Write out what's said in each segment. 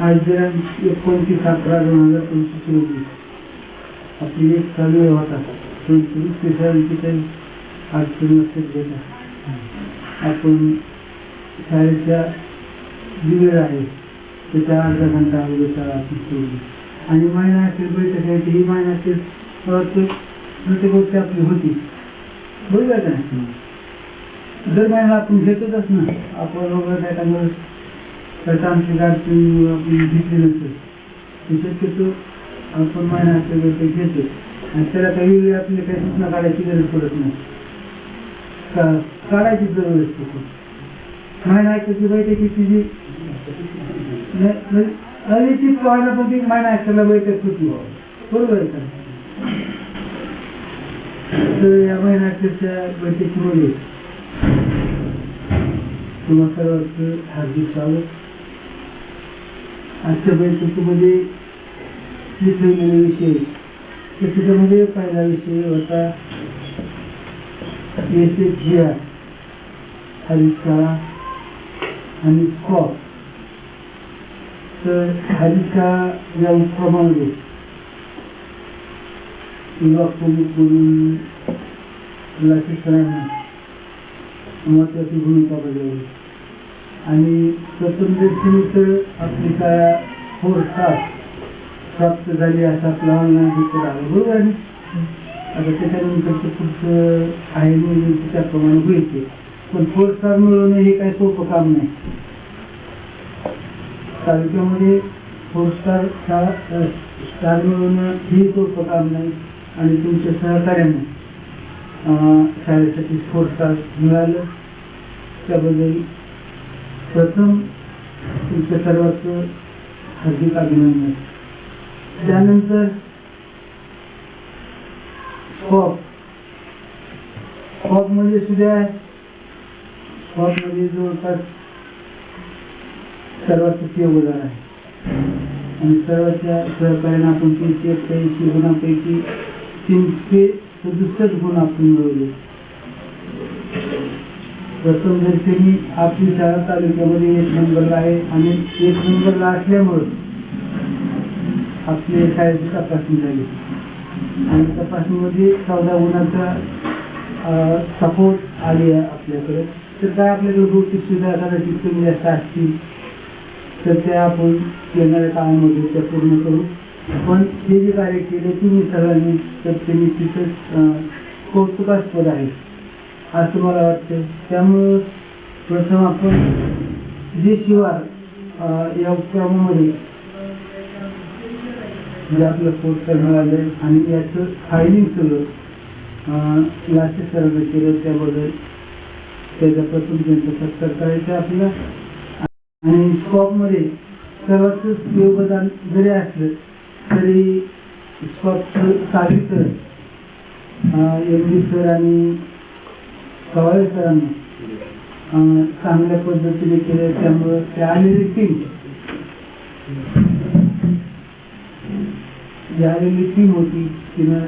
आज दिनांक एकोणतीस अकरा दोन हजार पंचवीस रोजी आपली एक चालू आहे होता पंचवीस पेशांची काही अडचण लक्षात घेता आपण शाळेच्या दिवेळ आहे. त्याच्या अर्धा घंटा अगोदर शाळा आपण सोडली. आणि महिना असेल बैठक ही महिना असेल मला वाटतं प्रत्येक गोष्ट आपली होती. बरोबर आहे का नाही? दर महिन्याला आपण घेतोच ना आपण वगैरे त्याचा आमची अडचण आपण घेतली नसेल ती शक्यतो आपण महिना असेल ते घेतो आणि त्याला काही वेळ आपली काही सूचना काढायची गरज पडत नाही. का काढायची गरज असते महिना ऐकायची बैठकी जी. न- न- अनिश्चित व्हायला पण ती महिना ऐकायला बैठक होती. बरोबर आहे का? तर या महिन्याच्या बैठकीमध्ये तुम्हा सर्वांचं हार्दिक स्वागत. आजच्या बैठकीमध्ये जे विषय त्याच्यामध्ये पहिला विषय होता. S H G R Harika आणि कॉप तर हरिका या उपक्रमामध्ये विभाग प्रमुख म्हणून सरांनी महत्वाची भूमिका बजावली. आणि प्रथम तर आपली फोर स्टार प्राप्त झाली असं प्लान ऑनलाईन रिपोर्ट आला. बरोबर आहे आता त्याच्यानंतरचं पुढचं आहे नियोजन त्याप्रमाणे होईल ते. पण फोर स्टार मिळवणं हे काही सोपं काम नाही. तालुक्यामध्ये फोर स्टार स्टार मिळवणं हे सोपं काम नाही आणि तुमच्या सहकार्याने शाळेसाठी फोर स्टार मिळालं. त्याबद्दल प्रथम तुमच्या सर्वांचं हार्दिक अभिनंदन. त्यानंतर स्कॉप स्कॉप म्हणजे सुद्धा स्कॉपमध्ये जवळपास सर्वांचं योगदान आहे. आणि सर्वांच्या सहकार्याने आपण तीनशे एक्क्याऐंशी गुणांपैकी तीनशे सदुसष्ट गुण आपण मिळवले. प्रथम दर्शनी आपली शाळा तालुक्यामध्ये एक नंबरला आहे आणि एक नंबरला असल्यामुळं आपली शाळेची तपासणी झाली. आणि तपासणीमध्ये चौदा गुणांचा सपोर्ट आली आहे आपल्याकडे. तर काय आपल्याकडे भौतिक सुविधा कदाचित कमी जास्त असतील तर त्या आपण येणाऱ्या काळामध्ये त्या पूर्ण करू. पण हे जे कार्य केले तुम्ही सगळ्यांनी तर ते निश्चितच कौतुकास्पद आहे. असं मला वाटतं त्यामुळं प्रथम आपण जे शिवार या उपक्रमामध्ये जे आपलं पोस्टर मिळालं आणि याचं फायलिंग सगळं क्लासेस सर्व केलं त्याबद्दल त्याचा प्रथम त्यांचा सत्कार करायचा आपला आणि स्कॉपमध्ये सर्वांच योगदान जरी असलं तरी स्कॉपचं साहित्य एम डी सर आणि सरांना अं, चांगल्या पद्धतीने केलं त्यामुळं ते आले टीम जी आलेली टीम होती तिनं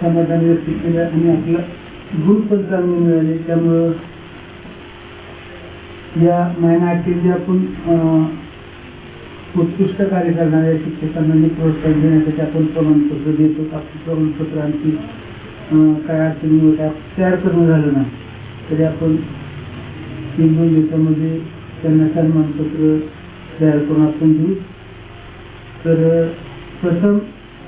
समाधान व्यक्त केलं आणि आपलं गुण पण चांगले मिळाले. त्यामुळं या महिना अखेर जे आपण उत्कृष्ट कार्य करणाऱ्या शिक्षकांना प्रोत्साहन देण्यासाठी आपण प्रमाणपत्र देतो. आपली प्रमाणपत्र आणखी काय अडचणी तयार करणं झालं नाही. तरी आपण तीन दोन दिवसामध्ये त्यांना सन्मानपत्र तयार करून आपण देऊ. तर प्रथम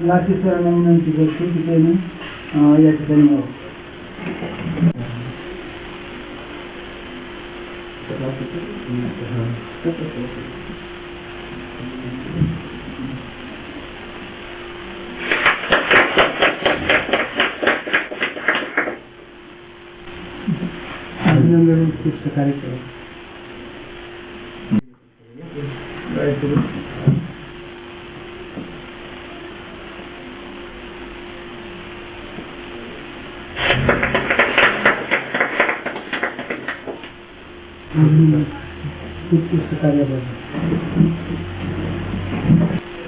लाठी सरांना विनंती करतो की त्यांनी या ठिकाणी यावं अभिनंदन उत्कृष्ट कार्यक्रम.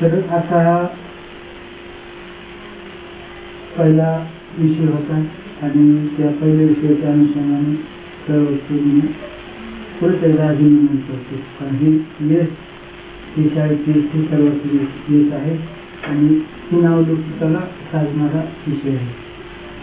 तर आता हा पहिला विषय होता आणि त्या पहिल्या विषयाच्या अनुषंगाने सर्व वस्तूंनी परत करतो कारण हे यश ते शाळेचे शिकवत येत आहे आणि पुन्हा नावलौकिकाला साधणारा विषय आहे.